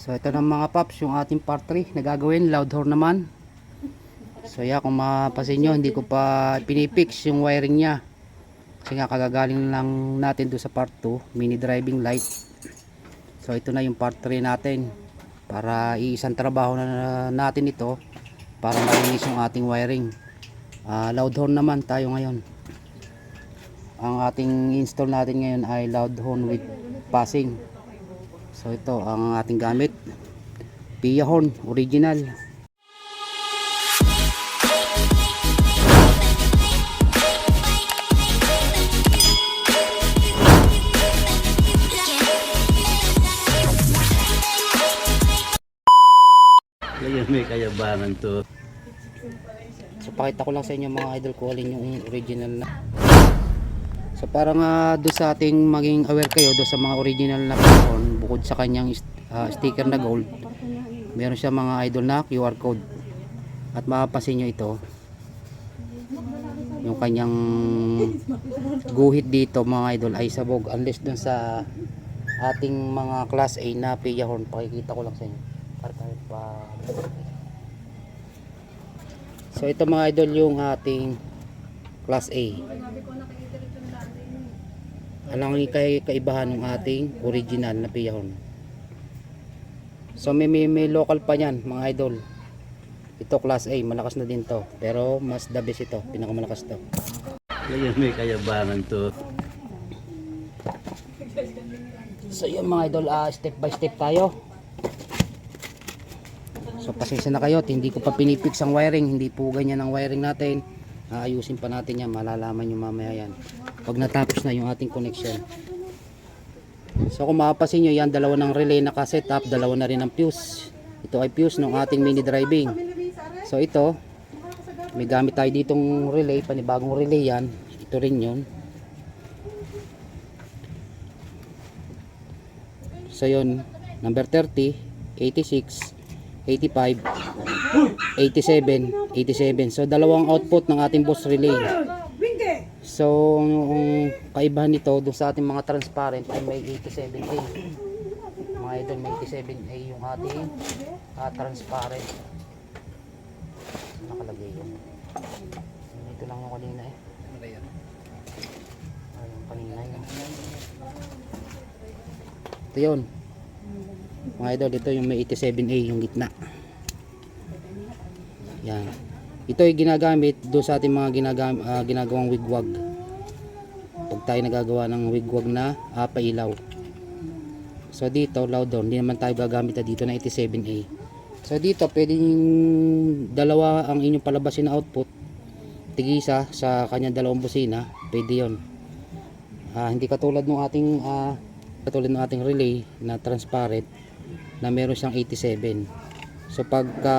So ito na mga paps, yung ating part 3 na gagawin, loud horn naman. So yeah, kung mapasin nyo, hindi ko pa pinipix yung wiring niya. Kasi nga kagagaling lang natin doon sa part 2, mini driving light. So ito na yung part 3 natin. Para iisang trabaho na natin ito para malinis yung ating wiring. Ah, loud horn naman tayo ngayon. Ang ating install natin ngayon ay loud horn with passing. So ito ang ating gamit. Pia horn original. Ngayon may kayabangan to. So pakita ko lang sa inyo mga idol ko alin yung original na. So para nga do sa ating maging aware kayo do sa mga original na horn bukod sa kanyang ah, sticker na gold. Meron siya mga idol na QR code. At mapapansin nyo ito. Yung kanyang guhit dito mga idol ay sabog unless dun sa ating mga class A na Pia horn pakikita ko lang sa inyo. Para kahit pa So ito mga idol yung ating class A. Ano ang kay kaibahan ng ating original na piyahon? So may, may, may local pa yan mga idol. Ito class A, malakas na din to. Pero mas the best ito, pinakamalakas to. Ngayon may kayabangan to. So yun mga idol, ah, step by step tayo. So pasensya na kayo, hindi ko pa pinipix ang wiring, hindi po ganyan ang wiring natin. Aayusin pa natin yan, malalaman nyo mamaya yan. Pag natapos na yung ating connection. So kung mapapansin nyo, yan dalawa ng relay naka-set up, dalawa na rin ang fuse. Ito ay fuse ng ating mini driving. So ito, may gamit tayo ditong relay, panibagong relay yan. Ito rin yun. So yun, number 30, 86, 85, 87, 87. So dalawang output ng ating boss relay. So yung kaibahan nito doon sa ating mga transparent ay may 87A. Mga idol may 87A yung ating ah, transparent. Nakalagay yun. Ito lang yung kanina eh. Ah, yung kanina yun. Ito yun. Mga idol, ito yung may 87A yung gitna. Yan. Ito ay ginagamit doon sa ating mga ginagam, ah, ginagawang wigwag. Pag tayo nagagawa ng wigwag na uh, pailaw. So dito, loud down. Hindi naman tayo gagamit na dito na 87A. So dito, pwedeng dalawa ang inyong palabasin na output. Tigisa sa kanyang dalawang busina. Pwede yon. Ah, hindi katulad ng ating ah, katulad ng ating relay na transparent na meron siyang 87 so pagka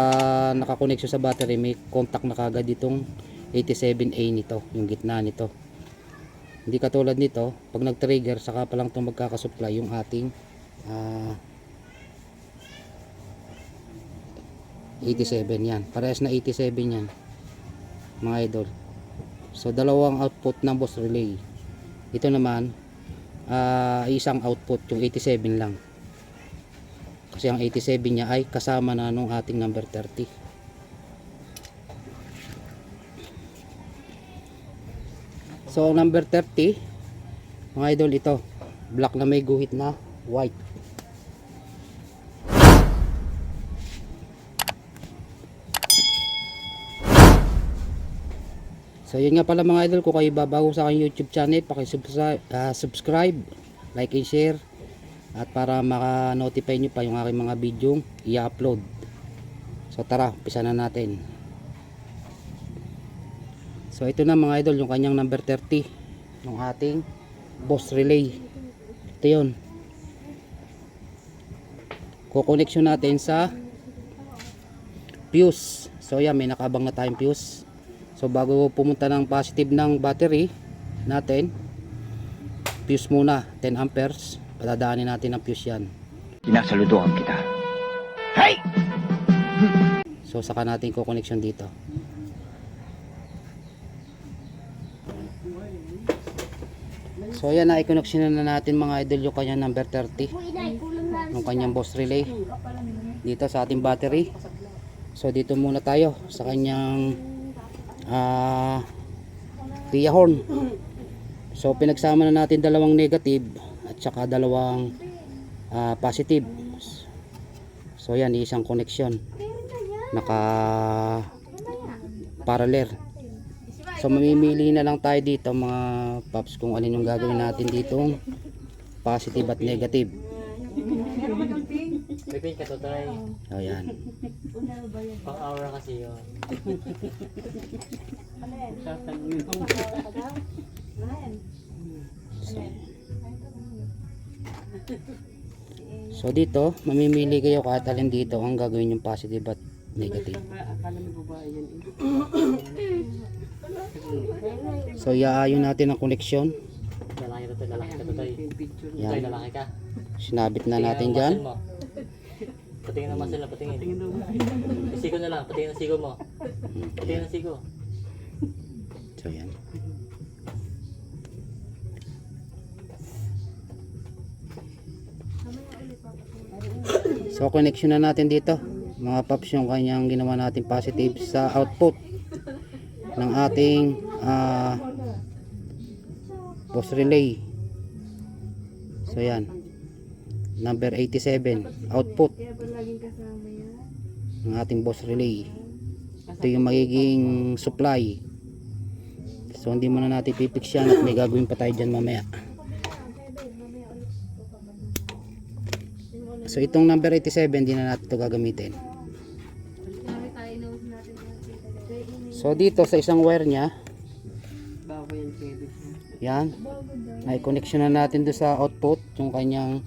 nakakonect siya sa battery may contact na kagad itong 87A nito yung gitna nito. Hindi katulad nito pag nag trigger saka pa lang itong magkakasupply yung ating ah, 87 yan. Parehas na 87 yan mga idol. So dalawang output ng boss relay. Ito naman ah, isang output yung 87 lang kasi ang 87 niya ay kasama na nung ating number 30 so number 30 mga idol ito. Black na may guhit na white. So yun nga pala mga idol, kung kayo babago sa aking YouTube channel, paki-subscribe, ah, subscribe, like and share at para maka-notify nyo pa yung aking mga video i-upload. So tara, umpisa na natin. So ito na mga idol, yung kanyang number 30 ng ating boss relay. Ito yun. Kukoneksyon natin sa fuse. So yan, may nakabang na tayong fuse. So bago pumunta ng positive ng battery natin, fuse muna, 10 amperes. Patadaanin natin ang fuse yan. Sinasaludohan kita. Hey! So saka natin ko connection dito. So ayan na i-connection na natin mga idol yung kanya number 30. ng kanyang boss relay dito sa ating battery. So dito muna tayo sa kanyang ah Tia horn. So pinagsama na natin dalawang negative at saka dalawang ah, positive. So yan isang connection. Naka parallel. So mamimili na lang tayo dito mga paps kung alin yung gagawin natin ditong positive at negative. Pipin ka to, try. So yan. Pang aura kasi yun. So dito, mamimili kayo kahit alin dito ang gagawin yung positive at negative. So iaayon natin ang koneksyon. Yan. Sinabit na natin dyan. Patingin ang muscle na, patingin. Sigo na lang, patingin ang sigo mo. Patingin ang sigo. So yan. So connection na natin dito. Mga paps yung kanyang ginawa natin positive sa output ng ating ah boss relay. So yan. Number 87 output ng ating boss relay. Ito yung magiging supply. So hindi muna natin pipix yan at may gagawin pa tayo dyan mamaya. So itong number 87 hindi na natin ito gagamitin. So dito sa isang wire niya, yan, may connection na natin doon sa output, yung kanyang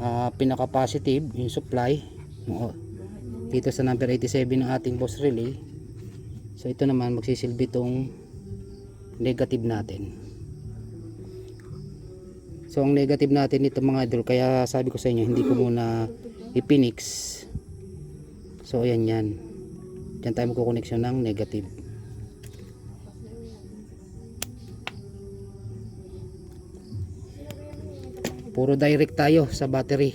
ah, pinaka positive, yung supply, dito sa number 87 ng ating boss relay. So ito naman magsisilbi itong negative natin. So ang negative natin ito mga idol kaya sabi ko sa inyo hindi ko muna ipinix. So ayan yan. Diyan tayo magkukoneksyon ng negative. Puro direct tayo sa battery.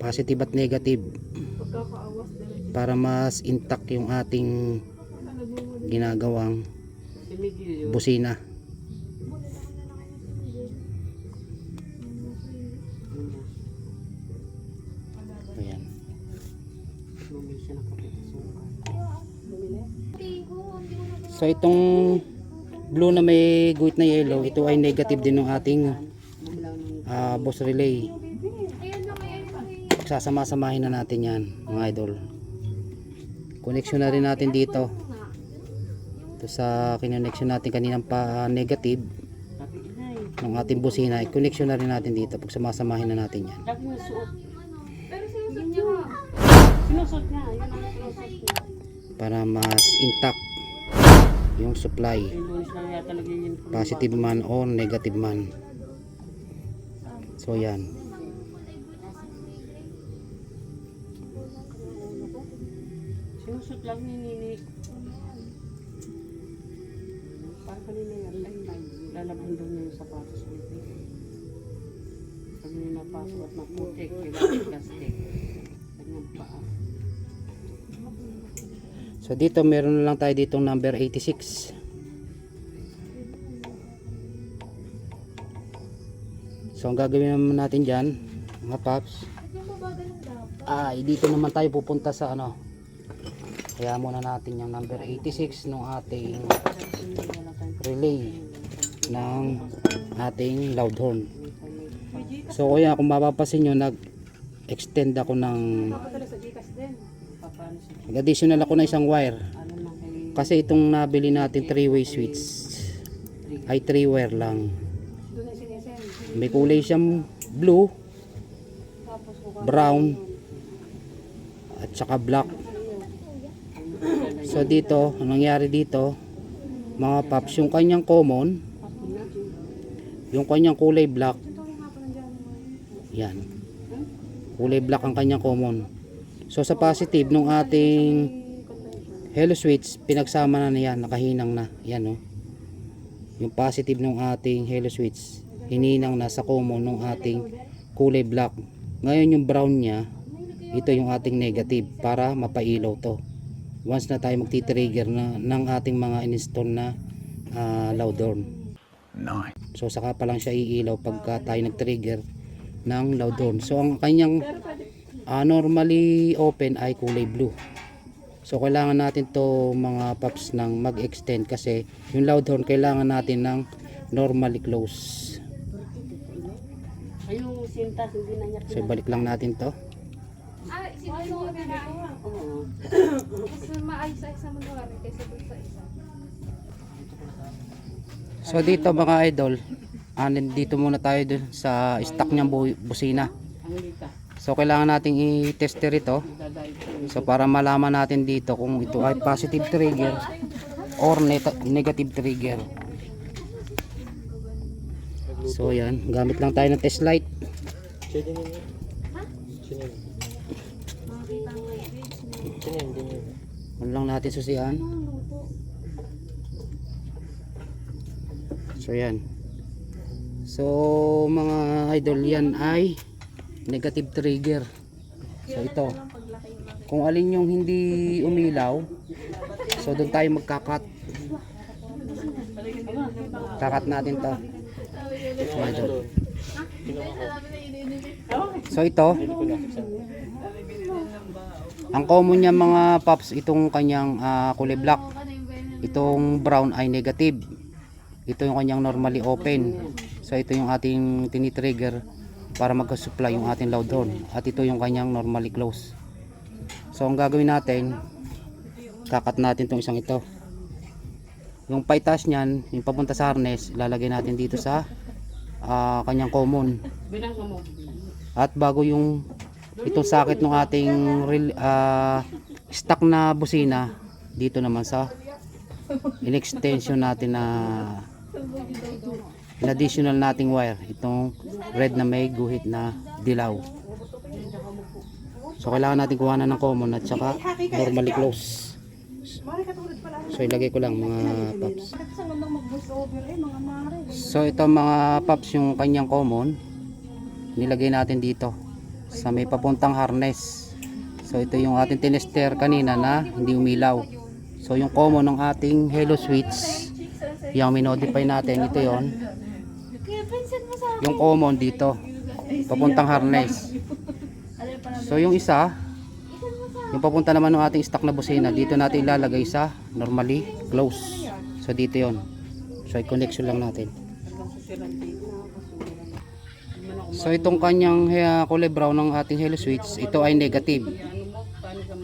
Positive at negative. Para mas intact yung ating ginagawang busina. So itong blue na may guhit na yellow, ito ay negative din ng ating ah, boss relay. Sasama-samahin na natin yan mga idol. Connection na rin natin dito. Ito sa kinonnection natin kaninang pa negative ng ating busina. I-connection na rin natin dito pag samasamahin na natin yan. Para mas intact yung supply. Positive man o negative man. So yan. Sinusot lang ni Nini. Parang kanina yan, lalabhan daw niya yung sapatos may napasok at naputik, kailangan plastic. Kanyang paa. So dito meron lang tayo ditong number 86. So ang gagawin naman natin dyan, mga paps, ay dito naman tayo pupunta sa ano. Kaya muna natin yung number 86 ng ating relay ng ating loud horn. So kuya kung mapapasin nyo, nag-extend ako ng? Nag-additional ako na isang wire. Ano. Kasi itong nabili natin 3-way switch ay 3 wire lang. May kulay siyang blue, brown, at saka black. So dito, ang nangyari dito, mga paps, yung kanyang common, yung kanyang kulay black, yan. Kulay black ang kanyang common. So sa positive nung ating hello switch, pinagsama na niyan, nakahinang na. Yan oh. Yung positive ng ating hello switch. hininang nasa common ng ating kulay black. Ngayon yung brown niya, ito yung ating negative para mapailaw to. Once na tayo magti-trigger na ng ating mga install na uh, loud horn. Nice. So saka pa lang siya iilaw pagka tayo nag-trigger ng loud horn. So ang kanyang ah, normally open ay kulay blue. So kailangan natin to mga paps ng mag-extend kasi yung loud horn kailangan natin ng normally close. So balik lang natin to. Ah, isa. So dito mga idol, anin dito muna tayo dun sa stock niyang bu- busina. So kailangan nating i-tester ito. Dadahil ko. So para malaman natin dito kung ito ay positive trigger or negative trigger. So yan, gamit lang tayo ng test light. Ano lang natin susian. So yan. So mga idol yan ay negative trigger. So ito. Kung alin yung hindi umilaw, so doon tayo magkakat. Kakat natin to. So, ito, ang common niya mga pops itong kanyang ah, kulay black. Itong brown ay negative. Ito yung kanyang normally open. So ito yung ating tinitrigger para magka-supply yung ating loud horn. At ito yung kanyang normally close. So ang gagawin natin, kakat natin tong isang ito. Yung paitas niyan, yung papunta sa harness, ilalagay natin dito sa ah, kanyang common. At bago yung itong sakit ng ating ah, stock na busina dito naman sa in-extension natin na additional nating wire itong red na may guhit na dilaw. So kailangan natin kuhanan ng common at saka normally close. So ilagay ko lang mga paps. So ito mga paps yung kanyang common nilagay natin dito sa may papuntang harness. So ito yung ating tinester kanina na hindi umilaw. So yung common ng ating hello switch yung minodify natin ito yon yung common dito papuntang harness so yung isa yung papunta naman ng ating stock na busina dito natin ilalagay sa normally close so dito yon so i-connection lang natin So itong kanyang uh, kulay brown ng ating hello switch, ito ay negative.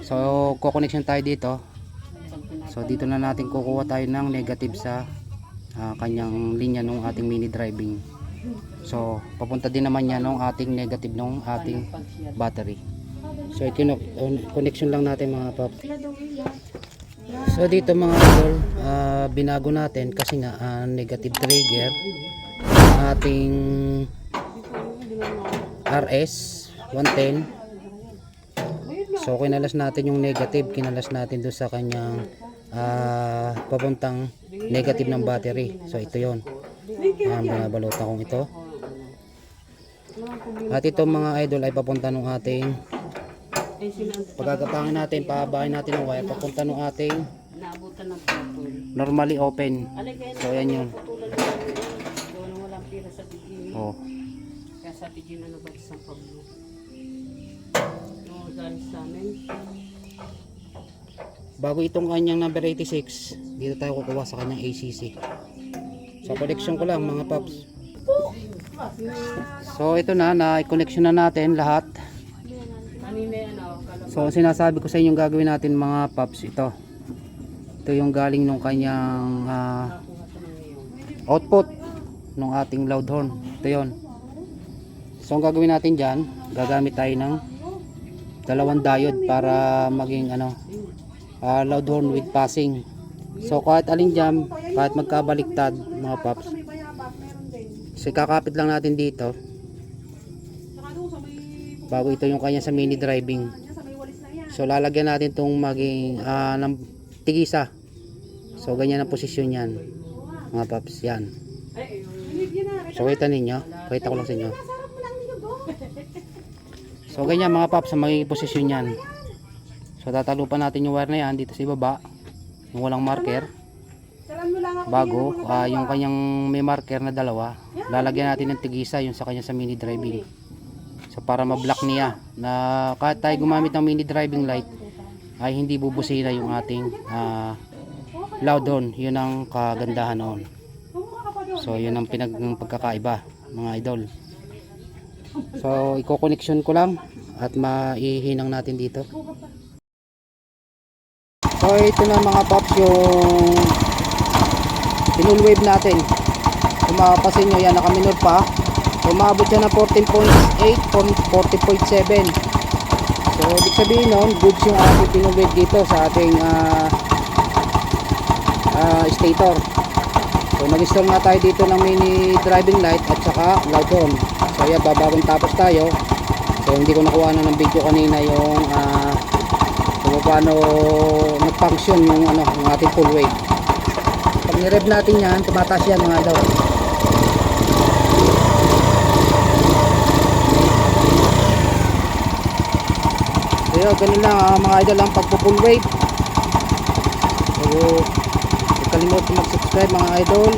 So ko-connection tayo dito. So dito na natin kukuha tayo ng negative sa ah, kanyang linya ng ating mini driving. So papunta din naman yan ng ating negative ng ating battery. So connection lang natin mga paps. So dito mga idol, ah, binago natin kasi nga ah, negative trigger ating RS 110 so kinalas natin yung negative kinalas natin doon sa kanyang ah, papuntang negative ng battery so ito yon ang binabalutan kong ito. At ito mga idol ay papunta ng ating pagkakapangin natin pahabahin natin ng wire. Papunta ng ating normally open. So yan yun. oh. Kaya sa tigil na nabalik sa Pablo. Yung galing sa amin. bago itong kanyang number 86 dito tayo kukuha sa kanyang ACC sa connection ko lang mga paps. So ito na na connection na natin lahat. So sinasabi ko sa inyo gagawin natin mga paps ito. Ito yung galing nung kanyang ngayon. output ng ating loud horn ito yon so ang gagawin natin dyan gagamit tayo ng dalawang diode para maging ano ah, loud horn with passing so kahit alin dyan kahit magkabaliktad mga paps kasi kakapit lang natin dito bago ito yung kanya sa mini driving so lalagyan natin itong maging ah, ng tigisa so ganyan ang posisyon yan mga paps yan So kita ninyo, kita ko lang sa inyo. So ganyan mga paps, ang magiging posisyon yan. So tatalupan natin yung wire na yan dito sa ibaba. Yung walang marker. Bago, ah, yung kanyang may marker na dalawa, lalagyan natin ng tigisa yung sa kanya sa mini driving. So para ma-block niya na kahit tayo gumamit ng mini driving light ay hindi bubusina yung ating ah, loud horn. Yun ang kagandahan noon. So yun ang pinag pagkakaiba mga idol. So iko-connection ko lang at maihinang natin dito. So ito na mga pops yung pinul natin. Kung mapapansin nyo yan nakaminor pa. Umabot siya ng 14.8 40.7 So ibig sabihin nun goods yung ating pinul wave dito sa ating ah, ah, stator. So nag-install nga tayo dito ng mini driving light at saka loud horn. So yan babagong tapos tayo. So hindi ko nakuha na ng video kanina yung kung paano nag-function yung ano yung ating full wave. Pag ni-rev natin yan, tumataas yan mga daw. So yun, ganun lang ah, mga idol ang pagpo-full wave. So, huwag kalimutan mag-subscribe mga idol,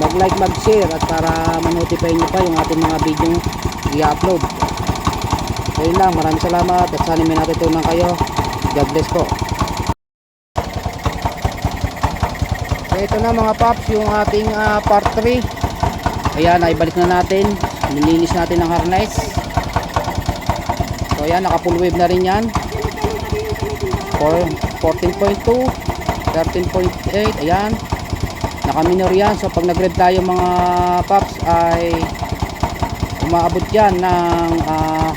mag-like, mag-share at para ma-notify nyo pa yung ating mga video i-upload. So yun lang, maraming salamat at sana may natutunan kayo. God bless po. So ito na mga paps, yung ating ah, part 3. Ayan, naibalik na natin. Nilinis natin ang harness. So ayan, naka full wave na rin yan. For 14.2, 13.8, ayan. Naka minor yan. So pag nag-rev tayo mga paps ay umaabot yan ng ah,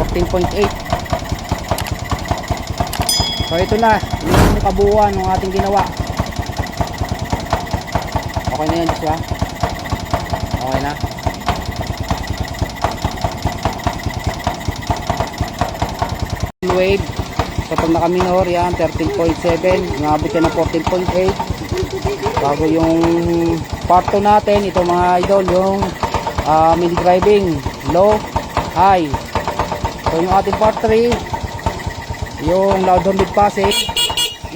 14.8. So ito na, yung kabuuan ng ating ginawa. Okay na yan, Joshua? Okay na? Wave. So pag naka-minor yan, 13.7. Umabot yan ng 14.8. Bago yung part 2 natin, ito mga idol, yung ah, mini driving, low, high. So yung ating part 3, yung loud horn with passing,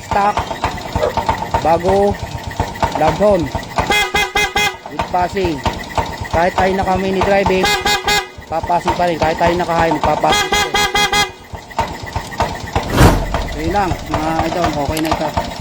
stock, bago, loud horn with passing. Kahit tayo naka mini driving, papasing pa rin. Kahit tayo naka high, magpapasing pa. So yun lang, mga idol, okay na ito.